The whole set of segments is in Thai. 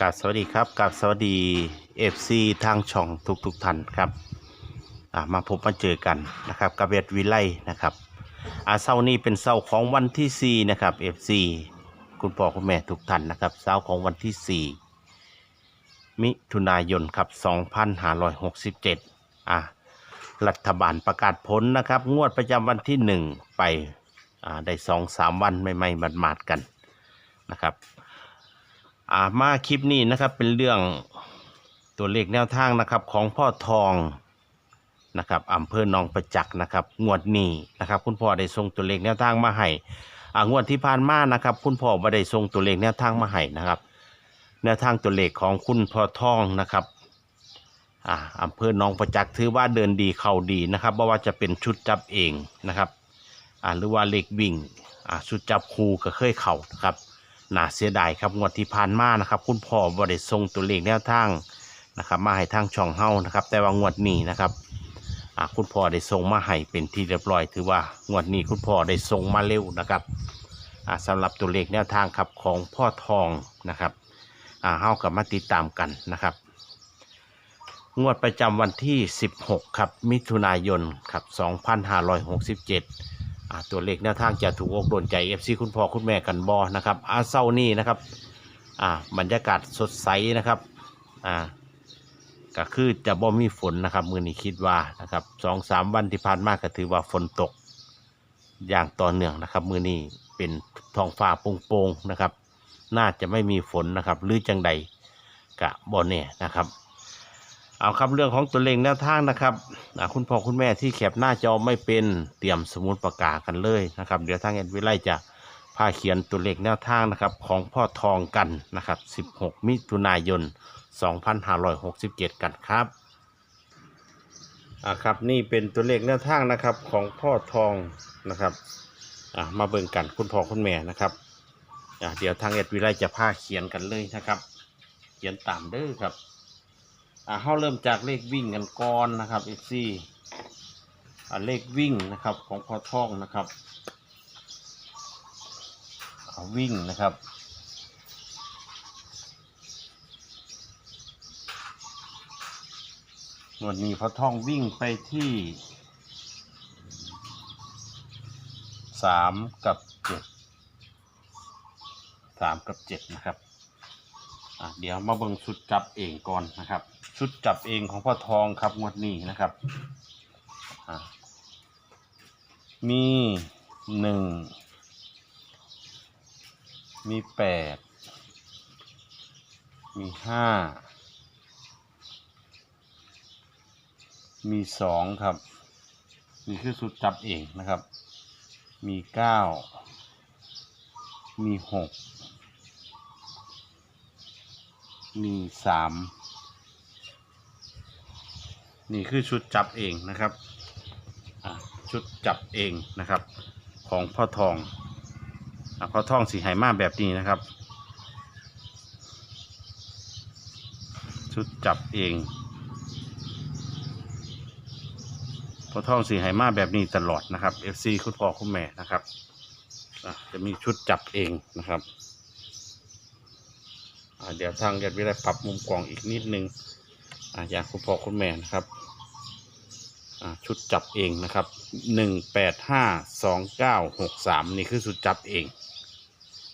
กับสวัสดีครับกับสวัสดีเอฟซีทางช่องทุกๆท่านครับมาพบมาเจอกันนะครับกับเวทวิไลนะครับอาเสาร์นี้เป็นเสาร์ของวันที่4นะครับเอฟซีคุณพ่อคุณแม่ทุกท่านนะครับเสาร์ของวันที่ 4 มิถุนายนครับ2567อะรัฐบาลประกาศผลนะครับ งวดประจำวันที่ 1 ไปอ่าได้สองสามวันไม่ไม่ๆมาดๆกันนะครับ อ่ามาคลิปนี้นะครับเป็นเรื่องตัวเลขแนวทางนะครับของพ่อทองนะครับอำเภอหนองประจักษ์นะครับงวดนี้นะครับ คุณพ่อได้ส่งตัวเลขแนวทางมาให้อ่างวดที่ผ่านมานะครับ คุณพ่อม่ได้ส่งตัวเลขแนวทางมาให้นะครับ แนวทางตัวเลขของคุณพ่อทองนะครับอ่าอำเภอหนองประจักษ์ถือว่าเดินดีเข้าดีนะครับเพราะว่าจะเป็นชุดจับเองนะครับอ่าหรือว่าเลขวิ่งอ่าชุดจับคูก็เคยเข่านะครับ น่าเสียดายครับงวดที่ผ่านมานะครับ คุณพ่อบริส่งตัวเลขแนวทางนะครับ มาให้ทางช่องเฮานะครับ แต่ว่างวดนี้นะครับคุณพ่อได้ส่งมาให้เป็นที่เรียบร้อย ถือว่างวดนี้คุณพ่อได้ส่งมาเร็วนะครับอ่าสำหรับตัวเลขแนวทางครับของพ่อทองนะครับเฮากับมาติดตามกันนะครับ งวดประจำวันที่ 16 ครับมิถุนายนครับ2567 ตัวเลขแนวทางจะถูกอกโดนใจ FC คุณพ่อคุณแม่กันบอนะครับอาเศร้านี่นะครับอ่าบรรยากาศสดใสนะครับอ่าก็คือจะบ่มีฝนนะครับมือนี้คิดว่านะครับสองสามวันที่ผ่านมาก็ถือว่าฝนตก อย่างต่อเนื่องนะครับ มือนี้เป็นท้องฟ้าโปร่งๆนะครับ น่าจะไม่มีฝนนะครับ หรือจังใดกะบ่แน่นะครับ เอาครับเรื่องของตัวเลขแนวทางนะครับคุณพ่อคุณแม่ที่แคปหน้าจอไม่เป็นเตรียมสมุดปากกากันเลยนะครับ เดี๋ยวทางเอ็ดวิไลจะพาเขียนตัวเลขแนวทางนะครับของพ่อทองกันนะครับ 16 มิถุนายน 2567 กันครับอ่าครับนี่เป็นตัวเลขแนวทางนะครับของพ่อทองนะครับอ่ามาเบิ่งกันคุณพ่อคุณแม่นะครับอ่าเดี๋ยวทางเอ็ดวิไลจะพาเขียนกันเลยนะครับ เขียนตามเด้อครับ อ่าเขาเริ่มจากเลขวิ่งกันก่อนนะครับเอฟซีอ่าเลขวิ่งนะครับของพอท่องนะครับวิ่งนะครับวันนี้พอท่องวิ่งไปที่สามกับเจ็ดสามกับเจ็ดนะครับ อะเดี๋ยวมาเบิ่งชุดจับเองก่อนนะครับ ชุดจับเองของพ่อทองครับงวดนี้นะครับอะมีหนึ่งมีแปดมีห้ามีสองครับ นี่คือชุดจับเองนะครับ มีเก้ามีหก มีสามนี่คือชุดจับเองนะครับชุดจับเองนะครับ ของพ่อทองอพ่อทองสีไหมาแบบนี้นะครับ ชุดจับเองพ่อทองสีไหมาแบบนี้ตลอดนะครับ FC คุณพ่อคุณแม่นะครับะจะมีชุดจับเองนะครับ เดี๋ยวทางเรียนวิไลปรับมุมกล้องอีกนิดนึงอ่าอย่างคุณพ่อคุณแม่นะครับชุดจับเองนะครับหนึ่งแปดห้าสองเก้าหกสามนี่คือชุดจับเอง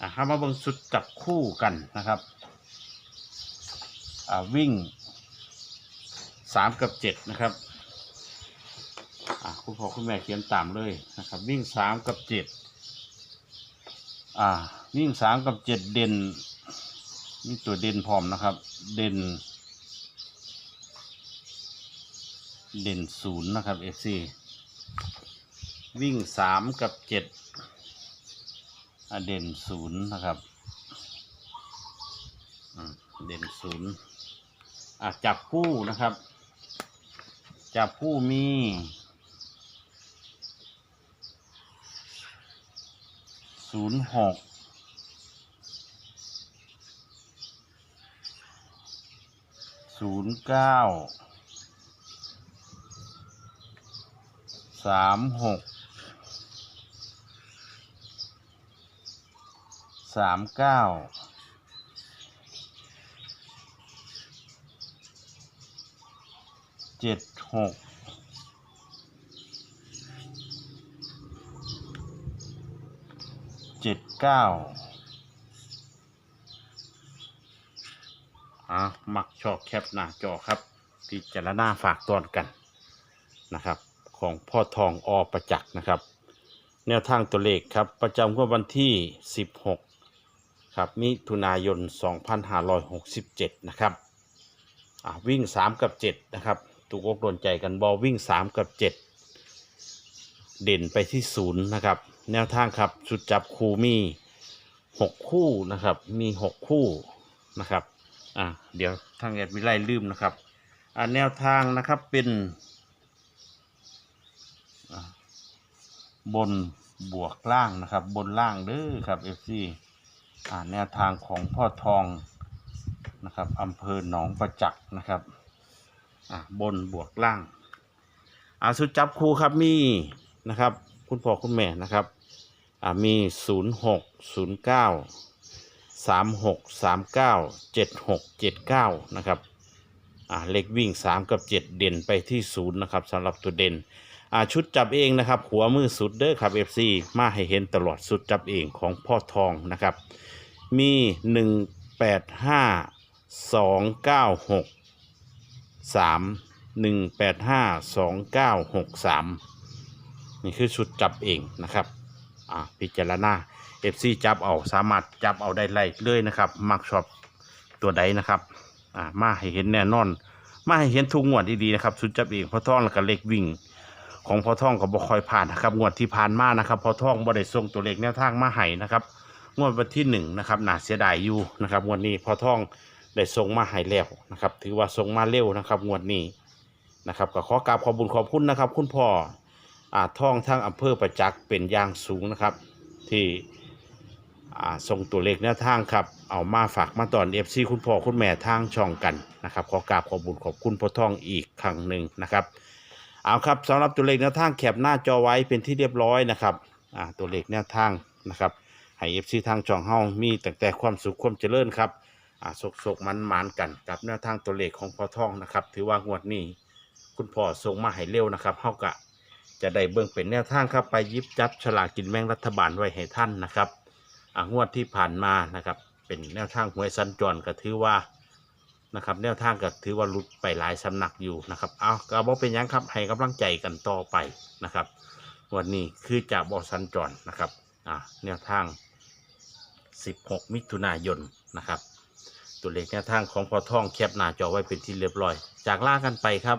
อถ้ามาเบิ่งชุดจับคู่กันนะครับอ่าวิ่งสามกับเจ็ดนะครับอ่าคุณพ่อคุณแม่เขียนตามเลยนะครับ วิ่งสามกับเจ็ดอ่าวิ่งสามกับเจ็ดเด่น มีตัวเด่นพร้อมนะครับ เด่น เด่นศูนย์นะครับ FC วิ่งสามกับเจ็ดเด่นศูนย์นะครับเด่นศูนย์อะจับคู่นะครับ จับคู่มีศูนย์หก ศูนย์เก้าสามหกสามเก้าเจ็ดหกเจ็ดเก้า อะมักชอบแคปหน้าจอครับพิจารณาฝากตอนกันนะครับ ของพ่อทองอประจักษ์นะครับ แนวทางตัวเลขครับประจำวันที่ 16 ครับมิถุนายน 2567 นะครับวิ่ง 3 กับ 7 นะครับถูกอกโดนใจกันบอลวิ่ง 3 กับ 7 เด่นไปที่ 0 นะครับ แนวทางครับชุดจับคู่มี 6 คู่นะครับ มี 6 คู่นะครับ อ่าเดี๋ยวทางแอดวิไลลืมนะครับอ่าแนวทางนะครับเป็นบนบวกล่างนะครับ บนล่างเด้อครับ FC อ่าแนวทางของพ่อทองนะครับอำเภอหนองประจักษ์นะครับอ่าบนบวกล่างอ่าสุดจับครูครับมีนะครับ คุณพ่อคุณแม่นะครับอ่ามี 0 6 0 9 3 6 3 9 7 6 7 9นะครับอ่าเลขวิ่ง3กับ7เด่นไปที่0นะครับสำหรับตัวเด่นอ่าชุดจับเองนะครับ หัวมือสุดเด้อครับ FC มาให้เห็นตลอดสุดจับเองของพ่อทองนะครับมี1 8 5 2 9 6 3 1 8 5 2 9 6 3นี่คือชุดจับเองนะครับ อ่าพิจารณา FC จับเอาสามารถจับเอาได้ไล่เลยนะครับ มักชอบตัวใดนะครับอ่ามาให้เห็นแน่นอน มาให้เห็นทุกงวดดีๆนะครับชุดจับเองพอทองแล้วก็เล็กวิ่ง ของพอท่องก็บ่ค่อยผ่านนะครับงวดที่ผ่านมานะครับพอท่องบ่ได้ส่งตัวเลขแนวทางมาให้นะครับงวดวันที่หนึ่งนะครับหนาเสียดายอยู่นะครับงวดนี้พอท่องได้ส่งมาให้แล้วนะครับ ถือว่าส่งมาเร็วนะครับงวดนี้นะครับก็ขอกราบขอบคุญขอบคุณนะครับ คุณพ่อ อาท่องทั้งอำเภอประจักษ์เป็นอย่างสูงนะครับ ที่ส่งตัวเลขแนวทางครับ เอามาฝากมาตอนเอฟซีคุณพ่อคุณแม่ทางช่องกันนะครับ ขอกราบขอบุญขอบคุณพ่อท่องอีกครั้งหนึ่งนะครับเอาครับสำหรับตัวเลขแนวทางแคปหน้าจอไว้เป็นที่เรียบร้อยนะครับตัวเลขแนวทางนะครับให้เอฟซีทางช่องเฮามีแต่แต่ความสุขความเจริญครับสกสกมันมันกันกับแนวทางตัวเลขของพ่อท่องนะครับ ถือว่างวดนี้ คุณพ่อส่งมาให้เร็วนะครับเฮากะ จะได้เบิ่งเป็นแนวทางครับไปยิบจับฉลากกินแบ่งรัฐบาลไว้ให้ท่านนะครับอ่างวดที่ผ่านมานะครับ เป็นแนวทางหวยสัญจรก็ถือว่านะครับ แนวทางก็ถือว่าลุดไปหลายสำนักอยู่นะครับเอาก็บอกเป็นยังครับให้กำลังใจกันต่อไปนะครับ วันนี้คือจากบอสันจรนะครับอ่าแนวทาง 16 มิถุนายนนะครับ ตัวเลขแนวทางของพอท่องแคปหน้าจอไว้เป็นที่เรียบร้อย จากล่ากันไปครับ